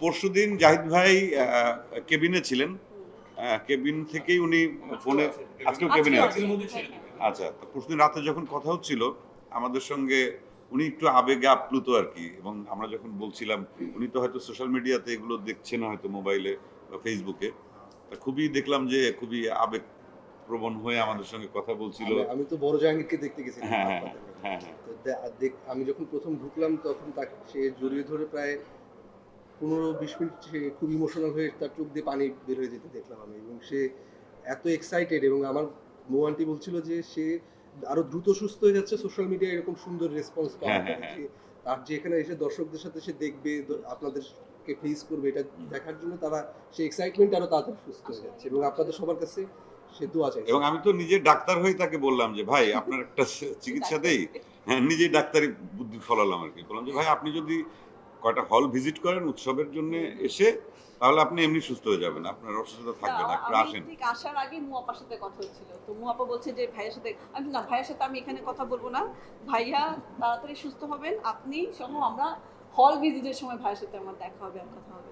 পরশুদিন জাহিদ ভাই কেবিনে ছিলেন। কেবিন থেকেই উনি ফোনে আজকেও কেবিনে আছেন। আচ্ছা তো পরশুদিন রাতে যখন কথা হচ্ছিল আমাদের সঙ্গে উনি একটু আবেগে আপ্লুত আর কি এবং আমরা যখন বলছিলাম উনি তো হয়তো সোশ্যাল মিডিয়াতে এগুলো দেখছেন হয়তো মোবাইলে বা ফেসবুকে তা খুবই দেখলাম যে খুবই আবেগ প্রবণ হয়ে আমাদের সঙ্গে কথা বলছিল। আমি- তো বড় জাহাঙ্গীরকে দেখতে গেছি হ্যাঁ হ্যাঁ হ্যাঁ হ্যাঁ। দেখ- আমি যখন প্রথম ঢুকলাম তখন তাকে সে জড়িয়ে ধরে প্রায় পনেরো বিশ মিনিট সে খুব ইমোশনাল হয়ে তার চোখ দিয়ে পানি বের হয়ে যেতে দেখলাম আমি এবং সে এত এক্সাইটেড এবং আমার মৌ আন্টি বলছিল যে সে আরও দ্রুত সুস্থ হয়ে যাচ্ছে সোশ্যাল মিডিয়ায় এরকম সুন্দর রেসপন্স পাওয়া হ্যাঁ, হ্যাঁ, যে তার যে এখানে এসে দর্শকদের সাথে সে দেখবে আপনাদেরকে ফেস করবে এটা দেখার জন্য তারা সেই এক্সাইটমেন্ট আরও তাড়াতাড়ি সুস্থ হয়ে যাচ্ছে এবং আপনাদের সবার কাছে সে দোয়া চাইছে। এবং আমি তো নিজে ডাক্তার হয়ে তাকে বললাম যে ভাই আপনার একটা চিকিৎসাতেই হ্যাঁ নিজেই ডাক্তারি বুদ্ধি ফলালাম আর কি। বললাম যে ভাই আপনি যদি কয়টা হল ভিজিট করেন উৎসবের জন্য এসে তাহলে আপনি এমনি সুস্থ হয়ে যাবেন আপনার অসুস্থতা থাকবে না আপনি আসেন। ঠিক আসার আগে মুয়াপার সাথে কথা হচ্ছিল। তো মুয়াপা বলছে যে ভাইয়ের সাথে আমি না ভাইয়ের সাথে আমি এখানে কথা বলব না। ভাইয়া তাড়াতাড়ি সুস্থ হবেন। আপনি সহ আমরা হল ভিজিটের সময় ভাইয়ের সাথে আমার দেখা হবে আর কথা হবে।